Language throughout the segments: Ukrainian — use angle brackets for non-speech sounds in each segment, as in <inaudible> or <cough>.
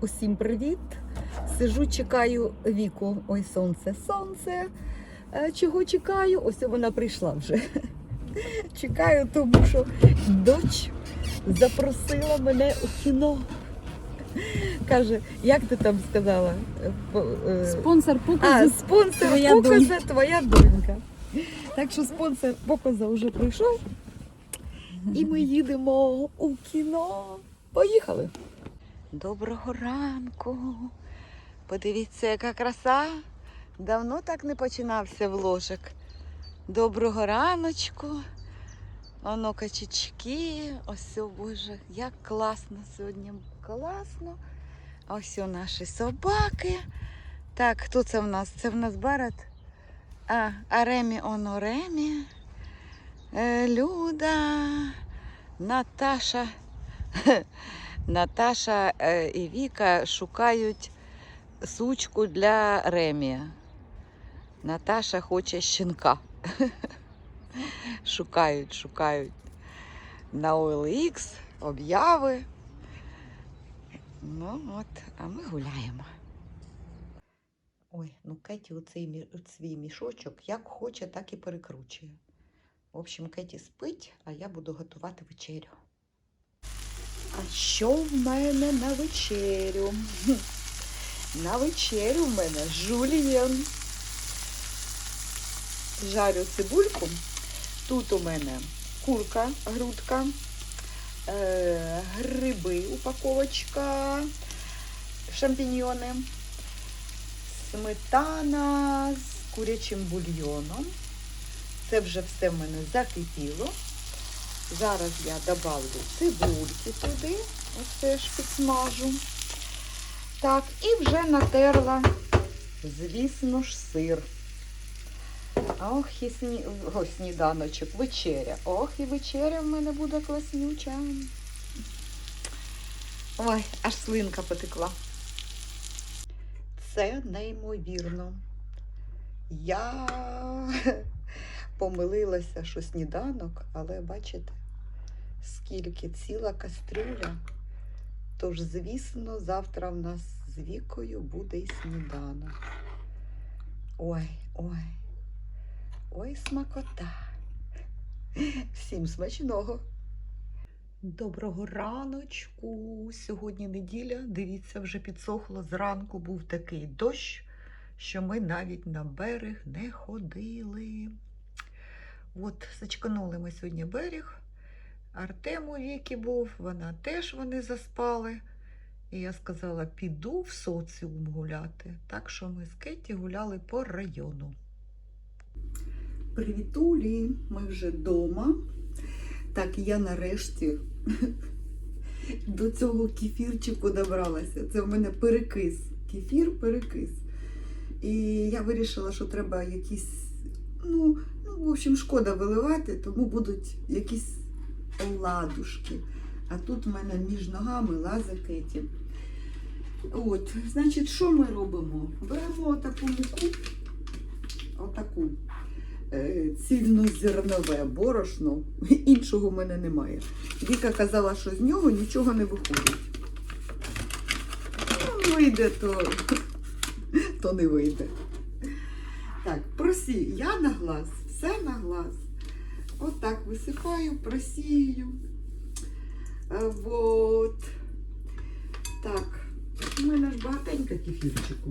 Усім привіт! Сижу, чекаю віку. Ой, сонце, сонце. Е, Чого чекаю? Ось вона прийшла вже. <laughs> Чекаю, тому що дочь запросила мене у кіно. Каже, як ти там сказала? Е, по- Спонсор А, показу. спонсор Твоя показа твоя донька. Так що спонсор показа вже прийшов. І ми їдемо у кіно. Поїхали. Доброго ранку. Подивіться, яка краса. Давно так не починався вложик. Доброго раночку. Оно качечки. Ось, о Боже, як класно сьогодні. Класно. Ось о наші собаки. Так, хто це в нас? Це в нас Барат. А, а Ремі оно Ремі. Е, Люда, Наташа. <laughs> Наташа е, і Віка шукають сучку для Ремі. Наташа хоче щенка. Шукають, шукають на OLX обяви. Ну от, а ми гуляємо. Ой, ну Кеті оцей свій мішочок як хоче, так і перекручує. В общем, Кеті спить, а я буду готувати вечерю. А що в мене на вечерю? <laughs> На вечерю в мене жульєн. Жарю цибульку. Тут у мене курка, грудка, е, гриби, упаковочка, шампіньйони, сметана з курячим бульйоном. Це вже все в мене закипіло. Зараз я добавлю цибульки туди, ось теж підсмажу. Так, і вже натерла, звісно ж, сир. Ох, і сні... О, сніданочок, вечеря. Ох, і вечеря в мене буде класнюча. Ой, аж слинка потекла. Це неймовірно. Я <laughs> помилилася, що сніданок, але бачите, скільки ціла кастрюля. Тож, звісно, завтра в нас з вікою буде і сніданок. Ой, ой, ой, смакота. Всім смачного. Доброго раночку. Сьогодні неділя. Дивіться, вже підсохло. Зранку був такий дощ, що ми навіть на берег не ходили. От, зачканули ми сьогодні берег. Артем у віки був, вона теж вони заспали. І я сказала, піду в соціум гуляти. Так що ми з Кеті гуляли по району. Привітулі, ми вже вдома. Так, я нарешті <laughs> до цього кефірчику добралася. Це в мене перекис. Кефір перекис. І я вирішила, що треба якісь, ну, ну, в общем, шкода виливати, тому будуть якісь оладушки. А тут в мене між ногами лазить Кеті. От, значить, що ми робимо? Беремо таку муку, отаку е, цільнозернове борошно. <laughs> Іншого в мене немає. Віка казала, що з нього нічого не виходить. Ну, вийде, то, <laughs> то не вийде. Так, просі, я на глаз, все на глаз. Отак висипаю, просію. Вот. Так, у мене ж багатенько кефірчику.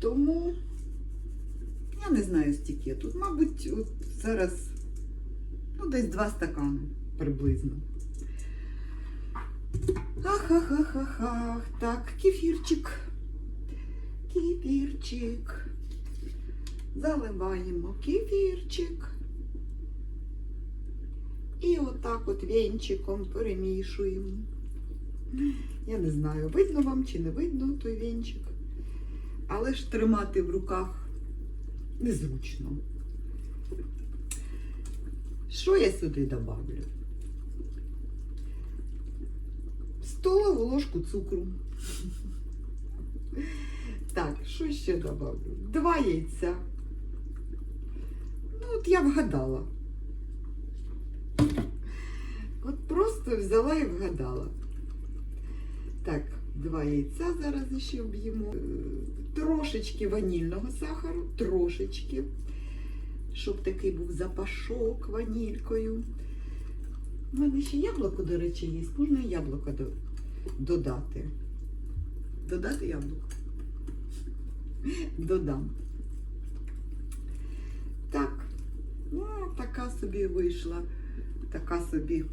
Тому я не знаю стільки тут. Мабуть, от зараз ну, десь два стакани приблизно. Ах-ах-ах-ах-ах. Так, кефірчик. Кефірчик. Заливаємо кефірчик. І отак от вінчиком перемішуємо. Я не знаю, видно вам чи не видно той вінчик. Але ж тримати в руках незручно. Що я сюди добавлю? Столову ложку цукру. Так, що ще добавлю? Два яйця. Ну, от я вгадала. От просто взяла і вгадала. Так, Два яйця зараз ще вб'ємо. Е, Трошечки ванільного сахару, трошечки. Щоб такий був запашок ванількою. У мене ще яблуко, до речі, є. Можна яблуко до- додати. Додати яблуко. Додам. Так, ну, така собі вийшла. Така собі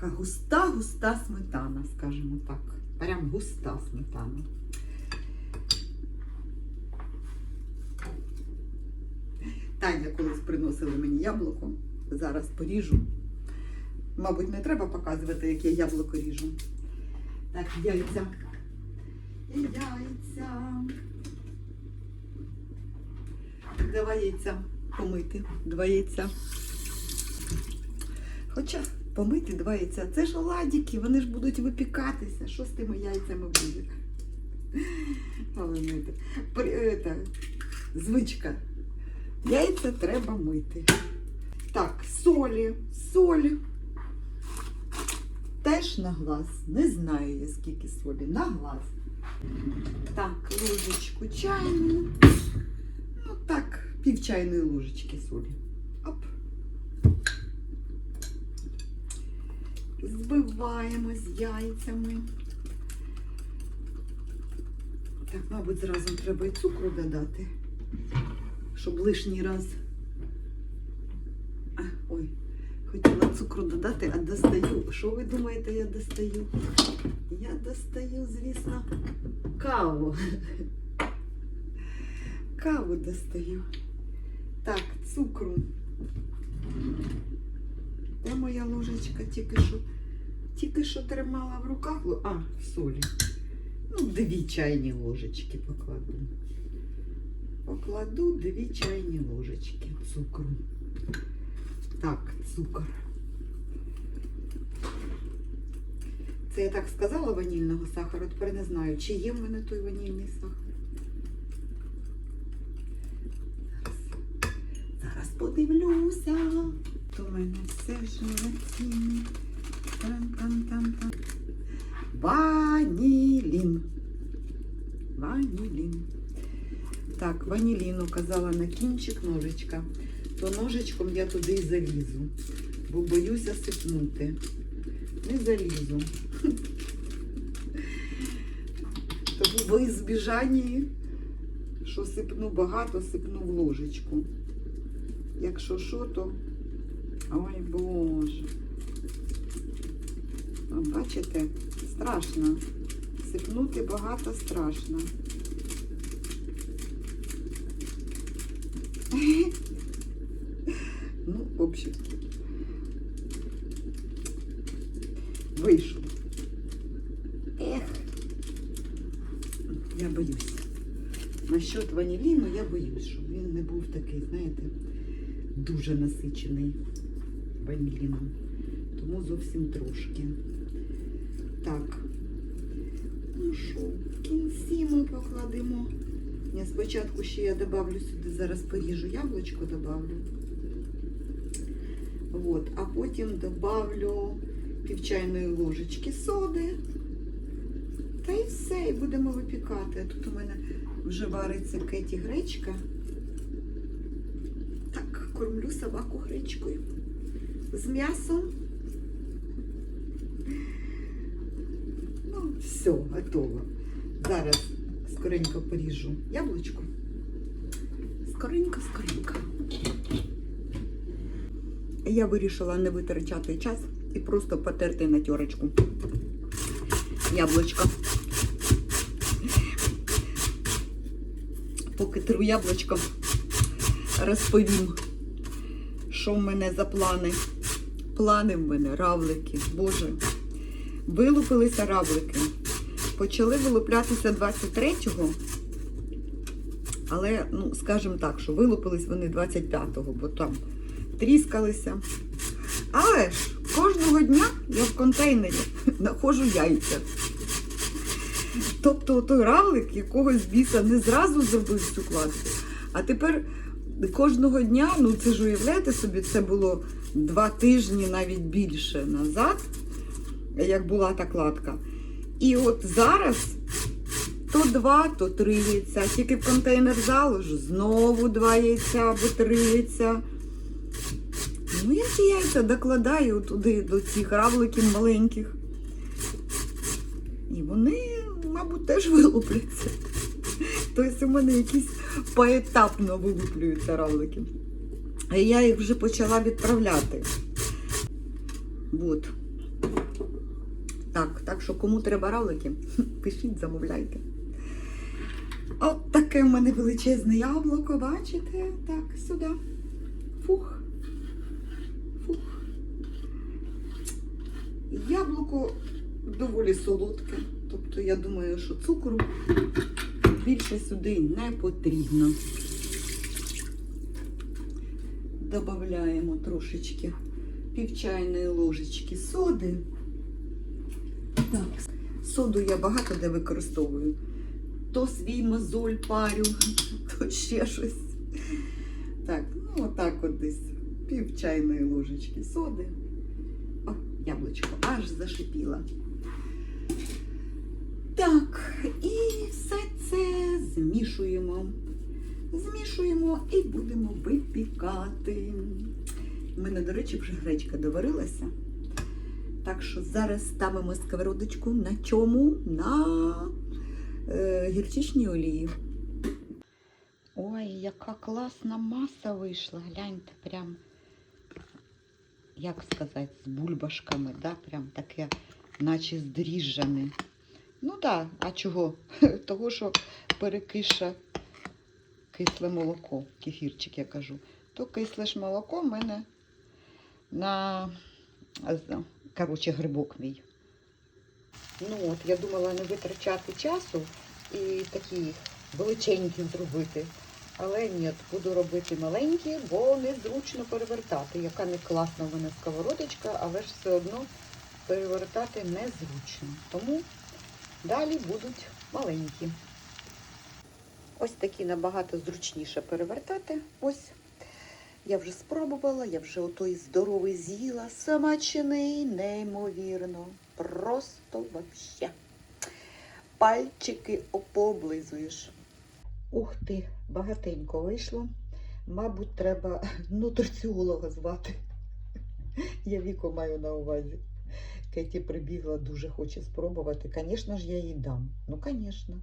така густа-густа сметана, скажімо так. Прям густа сметана. Таня колись приносила мені яблуко. Зараз поріжу. Мабуть, не треба показувати, як я яблуко ріжу. Так, яйця. Яйця. Два яйця помити. Два яйця. Хоча помити два яйця. Це ж оладики, вони ж будуть випікатися. Що з тими яйцями буде? Але. При- это, звичка. Яйця треба мити. Так, солі, соль. Теж на глаз. Не знаю я скільки солі. На глаз. Так, ложечку чайну. Ну так, пів чайної ложечки солі. Збиваємо з яйцями. Так, мабуть, зразу треба і цукру додати, щоб лишній раз. А, ой, хотіла цукру додати, а достаю. Що ви думаєте, я достаю? Я достаю, звісно, каву. Каву достаю. Так, цукру. Де моя ложечка тільки що? Тільки що тримала в руках. А, солі. Ну, дві чайні ложечки покладу. Покладу дві чайні ложечки цукру. Так, цукор. Це я так сказала ванільного сахару, тепер не знаю, чи є в мене той ванільний сахар. Зараз подивлюся. В мене все желатинне. Там-там-там-там. Ванілін. Ванілін. Так, ванілін указала на кінчик ножичка. То ножичком я туди і залізу, бо боюся сипнути. Не залізу. <laughs> Тому во ізбіжанні, що сипну багато, сипну в ложечку. Якщо що, то. Ой Боже. Бачите, страшно. Сипнути багато страшно. Ну, в общем. Вийшов. Ех. Я боюсь. Насчет ваніліну я боюсь, щоб він не був такий, знаєте, дуже насичений ваніліном. Тому зовсім трошки. Так. Ну що, в кінці ми покладемо. Ні, спочатку ще я добавлю сюди, зараз поріжу яблучко добавлю. Вот, а потім добавлю пів чайної ложечки соди. Та і все, і будемо випікати. Тут у мене вже вариться кеті гречка. Так, кормлю собаку гречкою. З м'ясом. Ну, все, готово. Зараз скоренько поріжу яблучко. Скоренько, скоренько. Я вирішила не витрачати час і просто потерти на терочку. Яблучко. Поки тру яблучко, розповім, що в мене за плани. Плани в мене, равлики. Боже. Вилупилися равлики. Почали вилуплятися 23-го. Але, ну, скажімо так, що вилупились вони 25-го, бо там тріскалися. Але ж кожного дня я в контейнері <laughs> знаходжу яйця. Тобто той равлик якогось біса не зразу зробив цю кладку, а тепер кожного дня, ну це ж уявляєте собі, це було два тижні, навіть більше назад, як була та кладка. І от зараз то два, то три яйця. Тільки в контейнер заложу, знову два яйця або три яйця. Ну, я ці яйця докладаю туди до цих равликів маленьких. І вони, мабуть, теж вилупляться. Тобто у мене якісь поетапно вилуплюються равлики. А я їх вже почала відправляти. От. Так, так що кому треба равлики, <laughs> пишіть, замовляйте. От таке в мене величезне яблуко, бачите? Так, сюди. Фух. Фух. Яблуко доволі солодке. Тобто я думаю, що цукру більше сюди не потрібно. Добавляємо трошечки пів чайної ложечки соди. Так, соду я багато де використовую. То свій мозоль парю, <laughs> то ще щось. Так, ну отак от десь пів чайної ложечки соди. О, яблучко аж зашипіло. Так, і все це змішуємо. Змішуємо і будемо випікати. У мене, до речі, вже гречка доварилася. Так що зараз ставимо сковородочку на чому? На е, гірчичній олії. Ой, яка класна маса вийшла. Гляньте, прям, як сказати, з бульбашками, да? прям таке, наче здріжджане. Ну так, да, а чого? <laughs> Того, що перекиша кисле молоко, кефірчик, я кажу. То кисле ж молоко в мене на коротше, грибок мій. Ну от, я думала не витрачати часу і такі величенькі зробити. Але ні, буду робити маленькі, бо незручно перевертати. Яка не класна в мене сковородочка, але ж все одно перевертати незручно. Тому далі будуть маленькі. Ось такі набагато зручніше перевертати. Ось. Я вже спробувала, я вже отой здоровий з'їла. Смачний, неймовірно. Просто вообще. Пальчики опооблизуєш. Ух ти, багатенько вийшло. Мабуть, треба нутриціолога звати. Я віко маю на увазі. Кеті прибігла, дуже хоче спробувати. Звісно ж, я їй дам. Ну, звісно.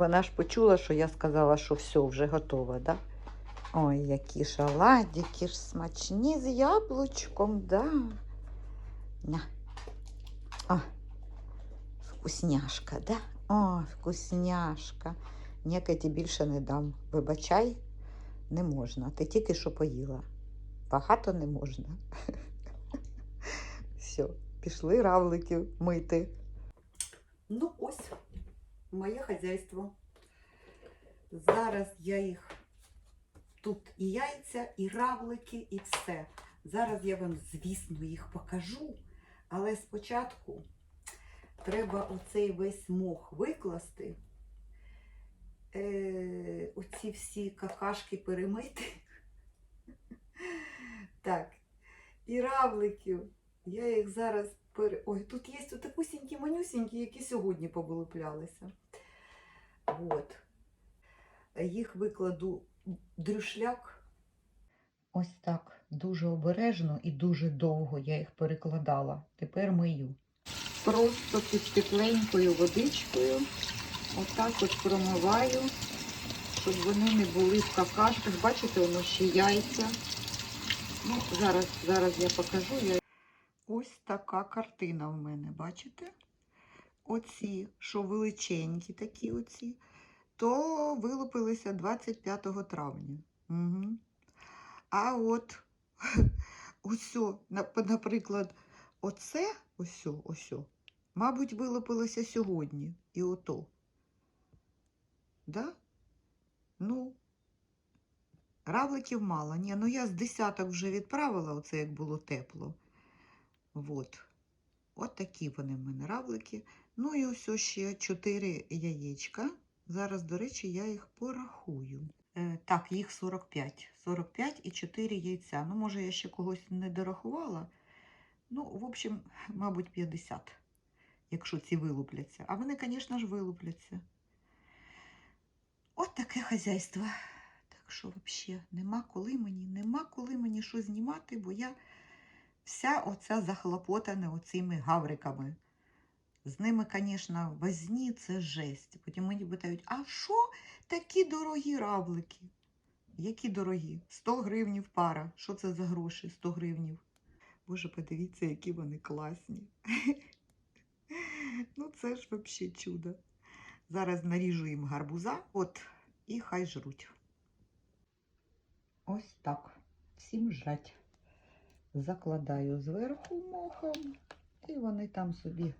Вона ж почула, що я сказала, що все вже готово? Да? Ой, які ж оладики ж смачні з яблучком, да. На. О, вкусняшка, да? О, вкусняшка. Ніяке більше не дам. Вибачай, не можна. Ти тільки що поїла. Багато не можна. <laughs> Все, пішли равлики мити. Ну, ось моє хазяйство. Зараз я їх. Тут і яйця, і равлики, і все. Зараз я вам, звісно, їх покажу. Але спочатку треба оцей весь мох викласти, е, оці всі какашки перемити. <laughs> Так, і равликів. Я їх зараз пере... Ой, тут є такусінькі манюсінькі, які сьогодні повилуплялися. От. Їх викладу дрюшляк. Ось так дуже обережно і дуже довго я їх перекладала. Тепер мию. Просто під тепленькою водичкою. Отак от промиваю, щоб вони не були в какашках. Бачите, воно ще яйця. Ну, Зараз зараз я покажу. Я... Ось така картина в мене, бачите? Оці, що величенькі такі оці то вилупилися 25 травня. Угу. А от <laughs> ось, наприклад, оце ось, ось, мабуть, вилупилося сьогодні і ото. Да? Ну, равликів мало. Ні, ну я з десяток вже відправила, оце як було тепло. От. От такі вони в мене равлики. Ну і ось ще 4 яєчка. Зараз, до речі, я їх порахую. Е, так, їх 45. 45 і 4 яйця. Ну, може, я ще когось не дорахувала. Ну, в общем, мабуть, 50 якщо ці вилупляться. А вони, звісно ж, вилупляться. От таке хазяйство. Так що, взагалі, нема коли мені, нема коли мені що знімати, бо я вся оця захлопотана оцими гавриками. З ними, звісно, возні це жесть. Потім мені питають, а що такі дорогі равлики? Які дорогі? 100 гривнів пара. Що це за гроші? 100 гривнів. Боже, подивіться, які вони класні. <laughs> Ну, це ж взагалі чудо. Зараз наріжу їм гарбуза, от, і хай жруть. Ось так. Всім жать. Закладаю зверху мохом, і вони там собі.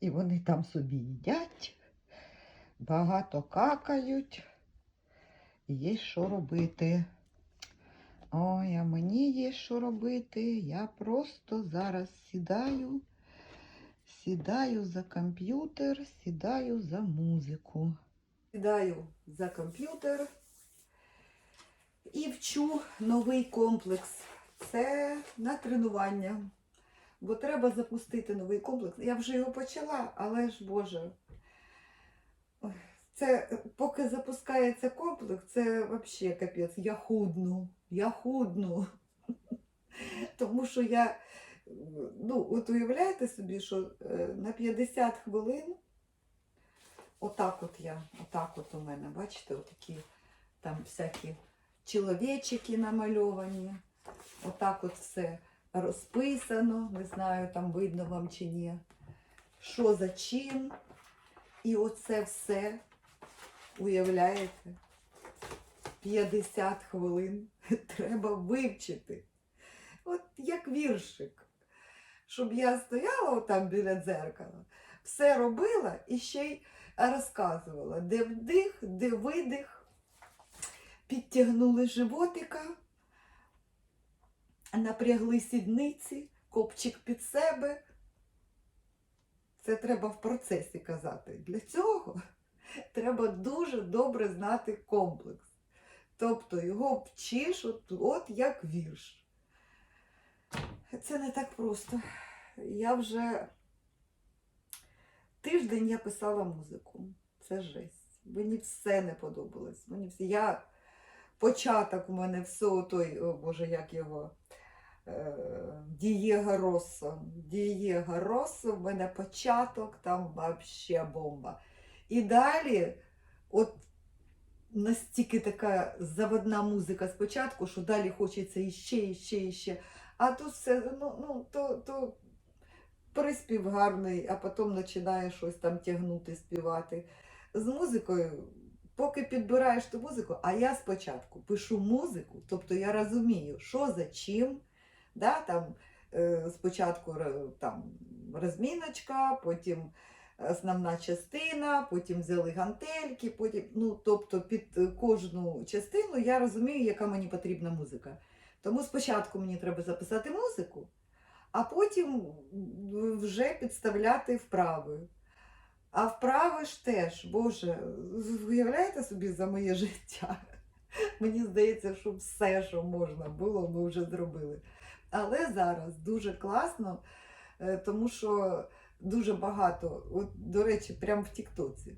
І вони там собі їдять, багато какають. Є що робити. Ой, а мені є що робити. Я просто зараз сідаю, сідаю за комп'ютер, сідаю за музику. Сідаю за комп'ютер і вчу новий комплекс. Це на тренування. Бо треба запустити новий комплекс. Я вже його почала, але ж Боже. Це поки запускається комплекс, це взагалі капець. Я худну, я худну. <laughs> Тому що я, ну, от уявляєте собі, що е, на 50 хвилин, отак от я, отак от у мене, бачите, отакі там всякі чоловічики намальовані, отак от все розписано, не знаю, там видно вам чи ні. Що за чим. І оце все, уявляєте, 50 хвилин <laughs> треба вивчити. От як віршик. Щоб я стояла отам біля дзеркала, все робила і ще й розказувала, де вдих, де видих, підтягнули животика, напрягли сідниці, копчик під себе. Це треба в процесі казати. Для цього треба дуже добре знати комплекс. Тобто його вчиш от, от як вірш. Це не так просто. Я вже тиждень я писала музику. Це жесть. Мені все не подобалось. Мені все. Я початок у мене все той, о Боже, як його. е, Дієга Россо. Дієга Россо, в мене початок, там вообще бомба. І далі, от настільки така заводна музика спочатку, що далі хочеться іще, іще, іще. А тут все, ну, ну то, то приспів гарний, а потім починає щось там тягнути, співати. З музикою, поки підбираєш ту музику, а я спочатку пишу музику, тобто я розумію, що за чим. Да, там, е, спочатку там, розміночка, потім основна частина, потім взяли гантельки, потім, ну, тобто під кожну частину я розумію, яка мені потрібна музика. Тому спочатку мені треба записати музику, а потім вже підставляти вправи. А вправи ж теж, Боже, уявляєте собі за моє <laughs> життя? Мені здається, що все, що можна було, ми вже зробили. Але зараз дуже класно, е, тому що дуже багато, от, до речі, прямо в Тіктоці.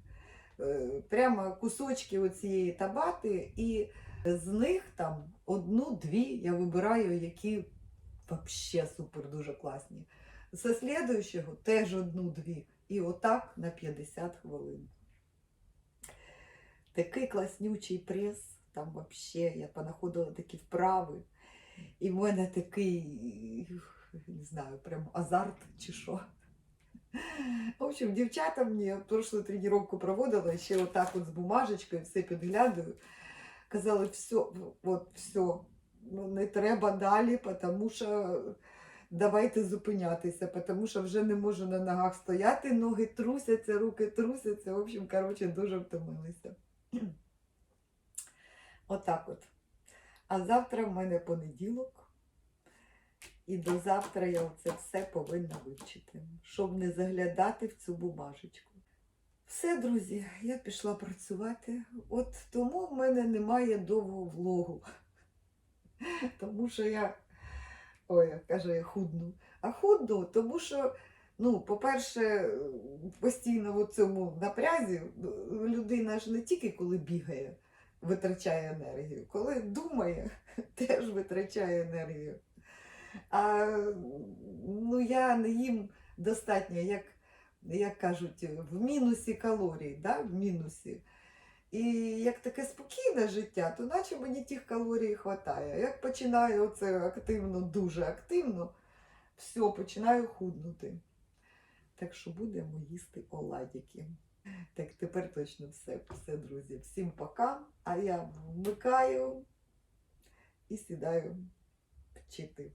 е, Прямо кусочки оцієї табати, і з них там одну-дві я вибираю, які взагалі супер дуже класні. З слідуючого теж одну-дві. І отак на 50 хвилин. Такий класнючий прес, там взагалі я понаходила такі вправи. І в мене такий, не знаю, прям азарт чи що. В общем, дівчата мені прошлу тренування проводила, ще отак от з бумажечкою все підглядаю. Казали, все, от все, ну не треба далі, тому що давайте зупинятися, тому що вже не можу на ногах стояти, ноги трусяться, руки трусяться. В общем, коротше, дуже втомилися. <clears throat> Отак от. А завтра в мене понеділок. І до завтра я це все повинна вивчити, щоб не заглядати в цю бумажечку. Все, друзі, я пішла працювати. От тому в мене немає довгого влогу. <laughs> Тому що я, ой, каже, худну. А худну, тому що Ну, по-перше, постійно в цьому напрязі людина ж не тільки коли бігає, витрачає енергію, коли думає, <laughs> теж витрачає енергію. А ну, я не їм достатньо, як, як кажуть, в мінусі калорій, да? в мінусі. І як таке спокійне життя, то наче мені тих калорій вистачає. Як починаю оце активно, дуже активно, все, починаю худнути. Так що будемо їсти оладики. Так, тепер точно все, все, друзі. Всім пока. А я вмикаю і сідаю вчити.